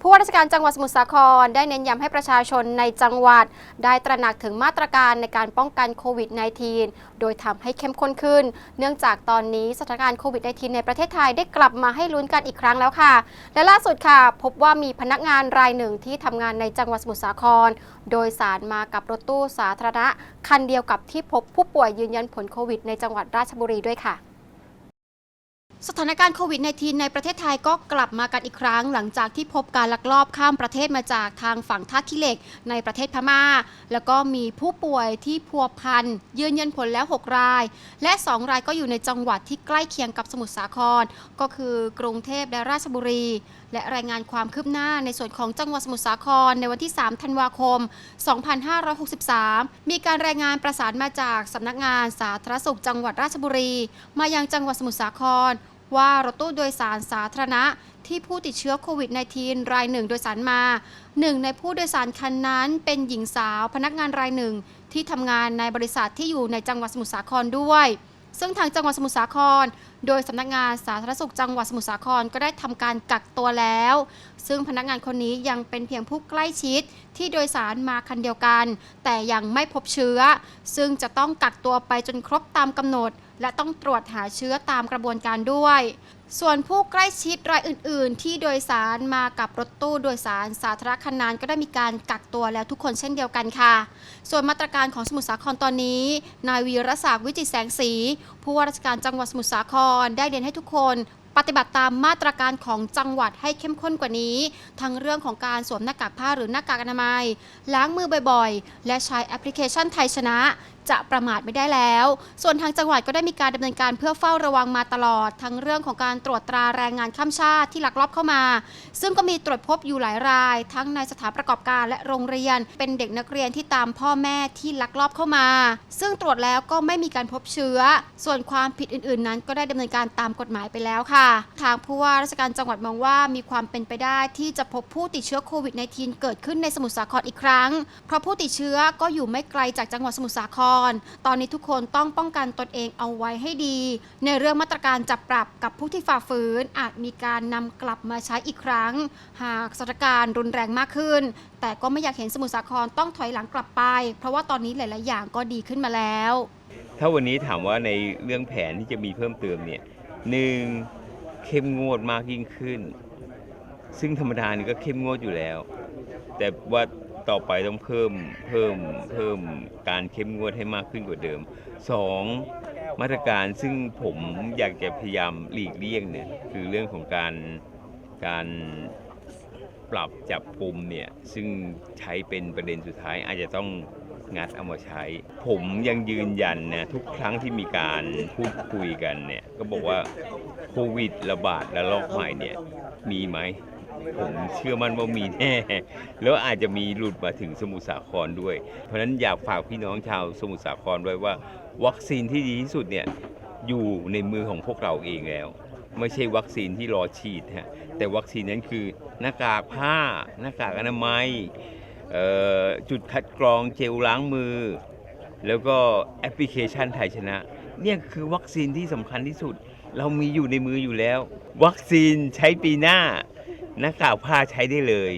ผู้ว่าราชการจังหวัดสมุทรสาครได้เน้นย้ำให้ประชาชนในจังหวัด ได้ตระหนักถึงมาตรการในการป้องกันโควิด -19 โดยทำให้เข้มข้นขึ้น เนื่องจากตอนนี้สถานการณ์โควิด -19 ในประเทศไทยได้กลับมาให้ลุ้นกันอีกครั้งแล้วค่ะ และล่าสุดค่ะ พบว่ามีพนักงานรายหนึ่งที่ทำงานในจังหวัดสมุทรสาคร โดยสารมากับรถตู้สาธารณะคันเดียวกับที่พบผู้ป่วยยืนยันผลโควิดในจังหวัดราชบุรีด้วยค่ะ สถานการณ์โควิด -19 ในประเทศไทยก็กลับมากันอีกครั้ง หลังจากที่พบการลักลอบข้ามประเทศมาจากทางฝั่งท่าขี้เหล็กในประเทศพม่า แล้วก็มีผู้ป่วยที่พัวพันยืนยันผลแล้ว 6 ราย และ 2 รายก็อยู่ในจังหวัดที่ใกล้เคียงกับสมุทรสาคร ก็คือกรุงเทพและราชบุรี และรายงานความคืบหน้าในส่วนของจังหวัดสมุทรสาครในวันที่ 3 ธันวาคม 2563 มีการรายงานประสานมาจากสำนักงานสาธารณสุขจังหวัดราชบุรี มายังจังหวัดสมุทรสาคร ว่ารถตู้โดยสารสาธารณะที่ผู้ติดเชื้อโควิด -19 รายหนึ่งโดยสารมาหนึ่งในผู้โดยสารคันนั้นเป็นหญิงสาวพนักงานรายหนึ่ง ที่ทำงานในบริษัทที่อยู่ในจังหวัดสมุทรสาครด้วย ซึ่งทางจังหวัดสมุทรสาคร โดยสำนักงานสาธารณสุขจังหวัดสมุทรสาครก็ได้ทำการกักตัวแล้ว ซึ่งพนักงานคนนี้ยังเป็นเพียงผู้ใกล้ชิดที่โดยสารมาคันเดียวกัน แต่ยังไม่พบเชื้อ ซึ่งจะต้องกักตัวไปจนครบตามกำหนด และต้องตรวจหาเชื้อตามกระบวนการด้วย ส่วนผู้ใกล้ชิดรายอื่น ๆ ที่โดยสารมากับรถตู้โดยสารสาธารณะคันนั้นก็ได้มีการกักตัวแล้วทุกคนเช่นเดียวกันค่ะ ส่วนมาตรการของสมุทรสาครตอนนี้ นายวีรศักดิ์วิจิตรแสงสี ผู้ว่าราชการจังหวัดสมุทรสาครได้เรียนให้ทุกคนปฏิบัติตามมาตรการของจังหวัดให้เข้มข้นกว่านี้ ทั้งเรื่องของการสวมหน้ากากผ้าหรือหน้ากากอนามัย ล้างมือบ่อยๆ และใช้แอปพลิเคชันไทยชนะ จะประมาทไม่ได้แล้ว ส่วนทางจังหวัดก็ได้มีการดำเนินการเพื่อเฝ้าระวังมาตลอด ทั้งเรื่องของการตรวจตราแรงงานข้ามชาติที่ลักลอบเข้ามา ซึ่งก็มีตรวจพบอยู่หลายราย ทั้งในสถานประกอบการและโรงเรียน เป็นเด็กนักเรียนที่ตามพ่อแม่ที่ลักลอบเข้ามา ซึ่งตรวจแล้วก็ไม่มีการพบเชื้อ ส่วนความผิดอื่น ๆ นั้นก็ได้ดำเนินการตามกฎหมายไปแล้วค่ะ ทางผู้ว่าราชการจังหวัดมองว่ามีความเป็นไปได้ที่จะพบผู้ติดเชื้อโควิด -19 เกิดขึ้นในสมุทรสาครอีกครั้ง เพราะผู้ติดเชื้อก็อยู่ไม่ไกลจากจังหวัดสมุทรสาครตอนนี้ทุกคนต้องป้องกันตนเองเอาไว้ให้ดี ในเรื่องมาตรการจับปรับกับผู้ที่ฝ่าฝืน อาจมีการนำกลับมาใช้อีกครั้ง หากสถานการณ์รุนแรงมากขึ้น แต่ก็ไม่อยากเห็นสมุทรสาครต้องถอยหลังกลับไป เพราะว่าตอนนี้หลาย ๆ อย่างก็ดีขึ้นมาแล้ว ถ้าวันนี้ถามว่าในเรื่องแผนที่จะมีเพิ่มเติมเนี่ยหนึ่งเข้มงวดมากยิ่งขึ้น ซึ่งธรรมดานี่ก็เข้มงวดอยู่แล้ว แต่ว่า ต่อไปต้องเพิ่มเพิ่มเพิ่มการเข้มงวดให้มากขึ้นกว่าเดิมสองมาตรการซึ่งผมอยากจะพยายามหลีกเลี่ยงเนี่ยคือเรื่องของการการปรับจับกลุ่มเนี่ยซึ่งใช้เป็นประเด็นสุดท้ายอาจจะต้องงัดเอามาใช้ ผมยังยืนยันนะทุกครั้งที่มีการพูดคุยกันเนี่ยก็บอกว่าโควิดระบาดระลอกใหม่เนี่ยมีไหม ผมเชื่อมั่นว่ามีแน่แล้วอาจจะมีหลุดมาถึงสมุทรสาครด้วย เพราะฉะนั้นอยากฝากพี่น้องชาวสมุทรสาครไว้ว่า วัคซีนที่ดีที่สุดเนี่ยอยู่ในมือของพวกเราเองแล้ว ไม่ใช่วัคซีนที่รอฉีดฮะแต่วัคซีนนั้นคือหน้ากากผ้า หน้ากากอนามัยจุดคัดกรองเจลล้างมือ แล้วก็แอปพลิเคชันไทยชนะ เนี่ยคือวัคซีนที่สำคัญที่สุด เรามีอยู่ในมืออยู่แล้ว วัคซีนใช้ปีหน้า หน้ากากผ้าใช้ได้เลย